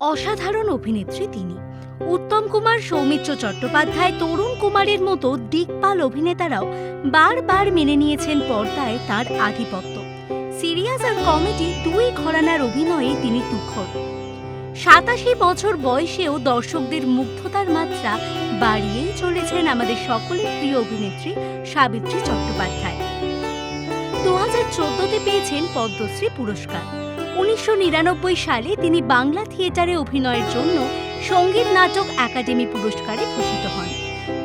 অসাধারণ অভিনেত্রী তিনি। উত্তম কুমার, সৌমিত্র চট্টোপাধ্যায়, তরুণ কুমারের মতো দিকপাল অভিনেতারাও বারবার মেনে নিয়েছেন পর্দায় তার আধিপত্য। সিরিয়াস আর কমেডি দুই ঘরানার অভিনয়ে তিনি তুখর। সাতাশি বছর বয়সেও দর্শকদের মুগ্ধতার মাত্রা বাড়িয়েই চলেছেন আমাদের সকলের প্রিয় অভিনেত্রী সাবিত্রী চট্টোপাধ্যায়। দু হাজার চোদ্দতে পেয়েছেন পদ্মশ্রী পুরস্কার। উনিশশো নিরানব্বই সালে তিনি বাংলা থিয়েটারে অভিনয়ের জন্য সংগীত নাটক একাডেমি পুরস্কারে ভূষিত হন।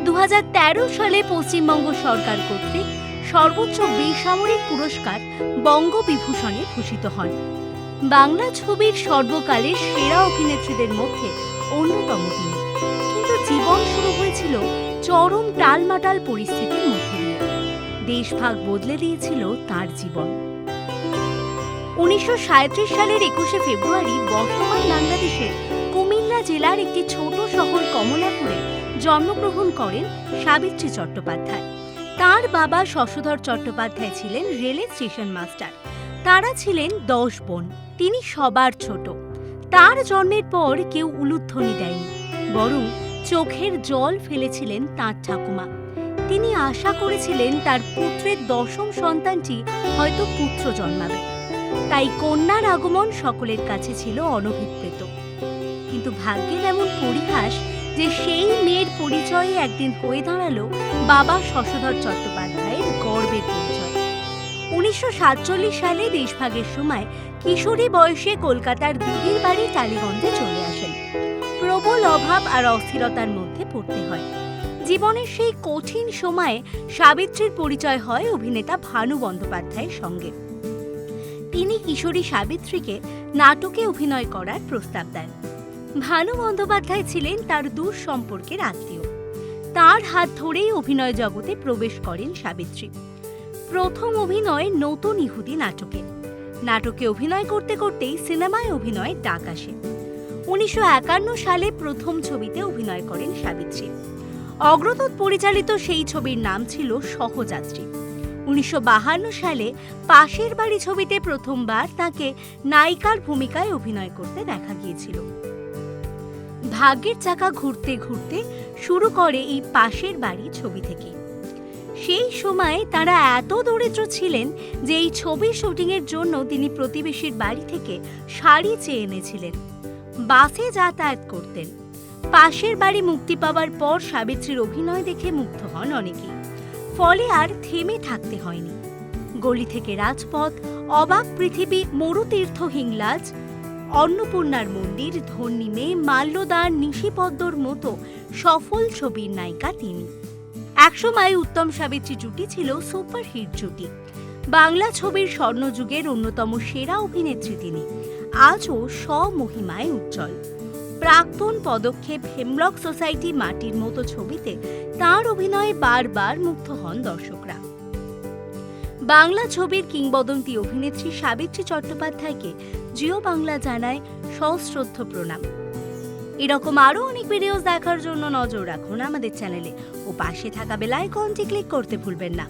দু হাজার তেরো সালে পশ্চিমবঙ্গ সরকার কর্তৃক সর্বোচ্চ বেসামরিক পুরস্কার বঙ্গবিভূষণে ভূষিত হন। বাংলা ছবির সর্বকালের সেরা অভিনেত্রীদের মধ্যে অন্যতম তিনি। কিন্তু জীবন শুরু হয়েছিল চরম টালমাটাল পরিস্থিতির মধ্যে দিয়ে। দেশভাগ বদলে দিয়েছিল তার জীবন। উনিশশো সাঁইত্রিশ সালের একুশে ফেব্রুয়ারি বর্তমান বাংলাদেশের কুমিল্লা জেলার একটি ছোট শহর কমলাপুরে জন্মগ্রহণ করেন সাবিত্রী চট্টোপাধ্যায়। তার বাবা শশধর চট্টোপাধ্যায় ছিলেন রেলের স্টেশন মাস্টার। তারা ছিলেন দশ বোন, তিনি সবার ছোট। তার জন্মের পর কেউ উলুধ্বনি দেয়নি, বরং চোখের জল ফেলেছিলেন তাঁর ঠাকুমা। তিনি আশা করেছিলেন তার পুত্রের দশম সন্তানটি হয়তো পুত্র জন্মাবে। তাই কন্যার আগমন সকলের কাছে ছিল অনভিপ্রেত। কিন্তু ভাগ্যের এমন পরিহাস যে সেই মেয়ের পরিচয়ে একদিন হয়ে দাঁড়াল বাবা শশধর চট্টোপাধ্যায়ের গর্বের পরিচয়। উনিশশো সাতচল্লিশ সালে দেশভাগের সময় কিশোরী বয়সে কলকাতার দিদির বাড়ি টালিগঞ্জে চলে আসেন। প্রবল অভাব আর অস্থিরতার মধ্যে পড়তে হয়। জীবনের সেই কঠিন সময়ে সাবিত্রীর পরিচয় হয় অভিনেতা ভানু বন্দ্যোপাধ্যায়ের সঙ্গে। তিনি কিশোরী সাবিত্রীকে নাটকে অভিনয় করার প্রস্তাব দেন। ভানু বন্দ্যোপাধ্যায় ছিলেন তার দূর সম্পর্কের আত্মীয়। তার হাত ধরেই অভিনয় জগতে প্রবেশ করেন সাবিত্রী। প্রথম অভিনয় নতুন ইহুদি নাটকে। নাটকে অভিনয় করতে করতেই সিনেমায় অভিনয় ডাক আসে। উনিশশো একান্ন সালে প্রথম ছবিতে অভিনয় করেন সাবিত্রী। অগ্রদূত পরিচালিত সেই ছবির নাম ছিল সহযাত্রী। উনিশশো সালে পাশের বাড়ি ছবিতে প্রথমবার তাকে নায়িকার ভূমিকায় অভিনয় করতে দেখা গিয়েছিল। ভাগ্যের চাকা ঘুরতে ঘুরতে শুরু করে এই পাশের বাড়ি ছবি থেকে। সেই সময়ে তারা এত দরিদ্র ছিলেন যে এই ছবির শুটিংয়ের জন্য তিনি প্রতিবেশীর বাড়ি থেকে শাড়ি চেয়ে এনেছিলেন। বাসে যাতায়াত করতেন। পাশের বাড়ি মুক্তি পাওয়ার পর সাবিত্রীর অভিনয় দেখে মুগ্ধ হন অনেকেই। ফলে আর থেমে থাকতে হয়নি। গলি থেকে রাজপথ, অবাক পৃথিবী মরুতীর্থ হিংলাজ অন্নপূর্ণার মন্দির ধন্যী মেয়ে মাল্যদান নিশিপদ্মর মতো সফল ছবির নায়িকা তিনি। একসময় উত্তম সাবিত্রী জুটি ছিল সুপারহিট জুটি। বাংলা ছবির স্বর্ণযুগের অন্যতম সেরা অভিনেত্রী তিনি। আজও স্বমহিমায় উজ্জ্বল। প্রাক্তন পদক্ষেপ হেমলক সোসাইটি মাটির মতো ছবিতে তার অভিনয়ে বারবার মুগ্ধ হন দর্শকরা। বাংলা ছবির কিংবদন্তি অভিনেত্রী সাবিত্রী চট্টোপাধ্যায়কে জিও বাংলা জানায় সশ্রদ্ধ প্রণাম। এরকম আরও অনেক ভিডিওস দেখার জন্য নজর রাখুন আমাদের চ্যানেলে ও পাশে থাকা বেল আইকনটি ক্লিক করতে ভুলবেন না।